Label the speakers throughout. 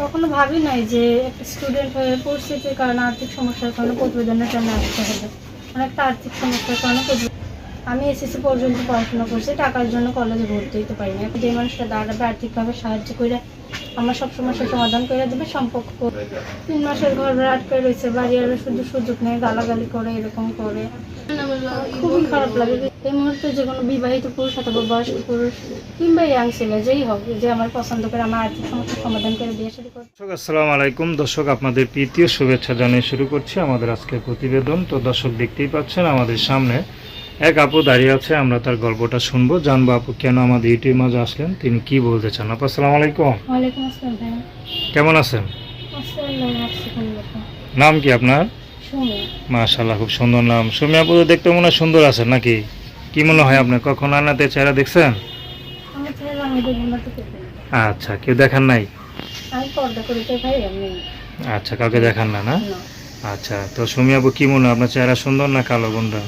Speaker 1: কখনো ভাবি নাই যে একটা স্টুডেন্ট হয়ে পরিস্থিতির কারণে আর্থিক সমস্যার কারণে প্রতিবেদনের জন্য আসতে হবে? অনেকটা আর্থিক সমস্যার কারণে আমি এসএসসি পর্যন্ত পড়াশোনা করছি, টাকার জন্য কলেজে ভর্তি হতে পারি না যে মানুষটা দাঁড়াবে আর্থিকভাবে সাহায্য করে আমার সব সমস্যার সমাধান করে দেবে, সম্পর্ক তিন মাসের ঘর আটকে রয়েছে বাড়িওয়ালা শুধু সুযোগ নেই, গালাগালি করে, এরকম করে। খুবই খারাপ লাগে। এই মুহূর্তে যে কোনো বিবাহিত পুরুষ অথবা বয়স্ক পুরুষ কিংবা ইয়াং ছেলে, যেই হোক, যে আমার পছন্দ করে আমার আর্থিক সমস্যার সমাধান করে বিয়ে শাদী করে
Speaker 2: দর্শক, আসসালামু আলাইকুম। দর্শক, আপনাদের প্রীতীয় শুভেচ্ছা জানিয়ে শুরু করছি আমাদের আজকের প্রতিবেদন। তো দর্শক দেখতেই পাচ্ছেন আমাদের সামনে এক আপু দাঁড়িয়ে আছে আমরা তার গল্পটা শুনব। জানব আপু কেন আমাদের ইউটিউব মাঝে আসলেন? তিনি কি বলতে চান? আপু আসসালামু আলাইকুম। কেমন আছেন? নাম কি আপনার? মাশাল্লাহ খুব সুন্দর নাম। সুমি আপু তো দেখতে মনে হয় সুন্দর আছেন নাকি? কি মনে হয় আপনার কখন আনাতে চেহারা দেখছেন? আচ্ছা কেউ দেখান নাই? আচ্ছা কাউকে দেখান না না? আচ্ছা তো সুমি আপু কি মনে হয় আপনার চেহারা সুন্দর না কালো বন্ধা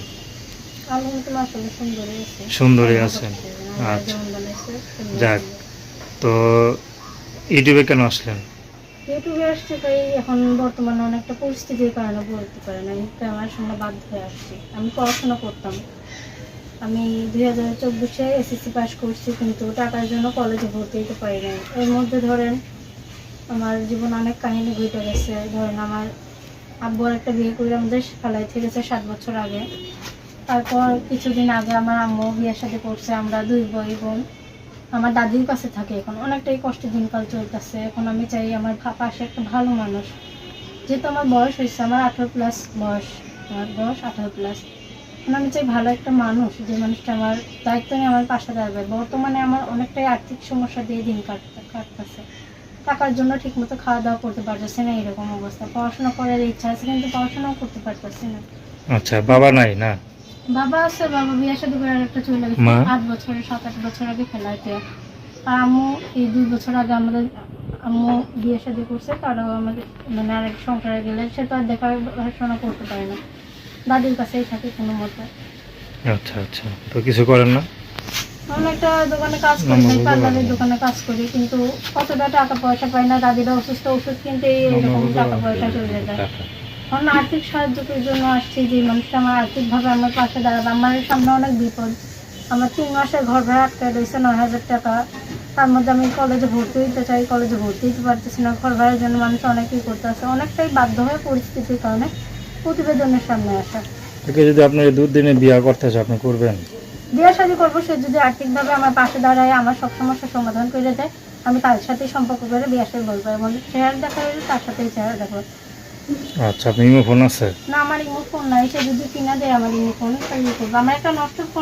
Speaker 1: সুন্দরই
Speaker 2: আছেন। আচ্ছা। যাক। তো ইউটিউবে কেন আসলেন?
Speaker 1: ইউটিউবে আসছে তাই এখন বর্তমানে অনেকটা পরিস্থিতির কারণে বলতে পারে না আমি ক্যামেরার সামনে বাধ্য হয়ে আসছি। আমি পড়াশোনা করতাম। আমি দুই হাজার চব্বিশে এসএসসি পাস করছি, কিন্তু টাকার জন্য কলেজে ভর্তি হতে পারি নাই। এর মধ্যে ধরেন, আমার জীবন অনেক কাহিনী ঘটে গেছে। ধরেন আমার আব্বুর একটা বিয়ে করে আমাদের ফেলাই থেকেছে সাত বছর আগে। তারপর কিছুদিন আগে আমার আম্মু বিয়ের সাথে করছে, আমরা দুই বই বোন। আমার দাদির কাছে থাকে এখন, অনেকটাই কষ্টে দিনকাল চলতেছে। এখন আমি চাই আমার পাশে একটা ভালো মানুষ। যেহেতু আমার বয়স হয়েছে, আমার আঠারো প্লাস বয়স, আমার বয়স আঠারো প্লাস এখন আমি চাই ভালো একটা মানুষ, যে মানুষটা আমার দায়িত্ব নিয়ে আমার পাশে দাঁড়াবে। বর্তমানে আমার অনেকটাই আর্থিক সমস্যা দিয়ে দিন কাটতে কাটতেছে। টাকার জন্য ঠিকমতো খাওয়া দাওয়া করতে পারতেছে না, এরকম অবস্থা। পড়াশোনা করার ইচ্ছা আছে, কিন্তু পড়াশোনাও করতে পারতেছি না।
Speaker 2: আচ্ছা বাবা নাই না?
Speaker 1: বাবা আছে বাবা বিয়ের সাথে করে একটা চলে গেছে আট বছরের সাত আট বছর আগে ফেলাইতে আর আম্মু এই দুই বছর আগে আমাদের আম্মু বিয়ে শাদী করছে তারাও আমাদের মানে আরেক সংসারে গেলে সে তো আর দেখাশোনা করতে পারে না। দাদির কাছেই থাকে কোনো মতে।
Speaker 2: আচ্ছা আচ্ছা। তো কিছু করেন না?
Speaker 1: আমি একটা দোকানে কাজ করি পার্লারের দোকানে। কাজ করি কিন্তু কতটা টাকা পয়সা পাই না দাদিরা অসুস্থ ওষুধ কিনতে এরকম টাকা পয়সা চলে যায়। কারণ আর্থিক সাহায্যের জন্য আসছি যে মানুষটা আমার আর্থিকভাবে আমার পাশে দাঁড়াবে আমার সামনে অনেক বিপদ। আমার তিন মাসের ঘর ভাড়া আটকে রয়েছে নয় হাজার টাকা। তার মধ্যে আমি কলেজে ভর্তি হইতে চাই কলেজে ভর্তি হতে পারতেছি না। ঘর ভাড়ার জন্য মানুষ অনেকেই করতে আসে। অনেকটাই বাধ্য হয়ে পরিস্থিতির কারণে প্রতিবেদনের সামনে আসা।
Speaker 2: তোকে যদি আপনার দুদিনে বিয়া করতে চায় আপনি করবেন?
Speaker 1: বিয়ে শাদী করব সে যদি আর্থিকভাবে আমার পাশে দাঁড়ায় আমার সব সমস্যার সমাধান করে দেয় আমি তার সাথেই সম্পর্ক করে বিয়ে শাদী বলব। এবং চেহারা দেখা তার সাথেই চেহারা দেখো।
Speaker 2: আচ্ছা আপনি ইমো ফোন আছে?
Speaker 1: না, আমার ইমো ফোন নাই, সে যদি কিনা দেয় আমার ইমো ফোন ইয়ে আমার একটা নষ্ট ফোন